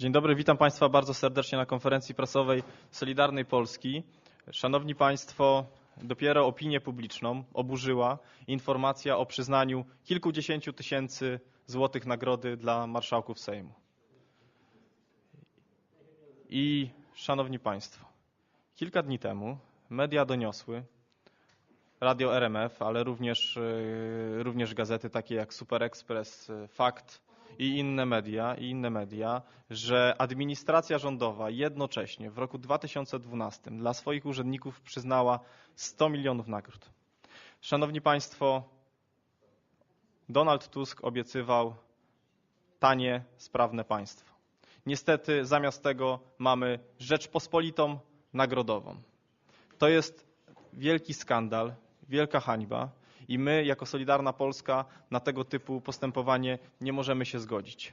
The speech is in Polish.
Dzień dobry, witam Państwa bardzo serdecznie na konferencji prasowej Solidarnej Polski. Szanowni Państwo, dopiero opinię publiczną oburzyła informacja o przyznaniu kilkudziesięciu tysięcy złotych nagrody dla marszałków Sejmu. I Szanowni Państwo, kilka dni temu media doniosły, radio RMF, ale również, yy, również gazety takie jak Super Express, yy, Fakt i inne media, i inne media, że administracja rządowa jednocześnie w roku 2012 dla swoich urzędników przyznała 100 milionów nagród. Szanowni Państwo, Donald Tusk obiecywał tanie, sprawne państwo. Niestety zamiast tego mamy Rzeczpospolitą nagrodową. To jest wielki skandal, wielka hańba i my jako Solidarna Polska na tego typu postępowanie nie możemy się zgodzić.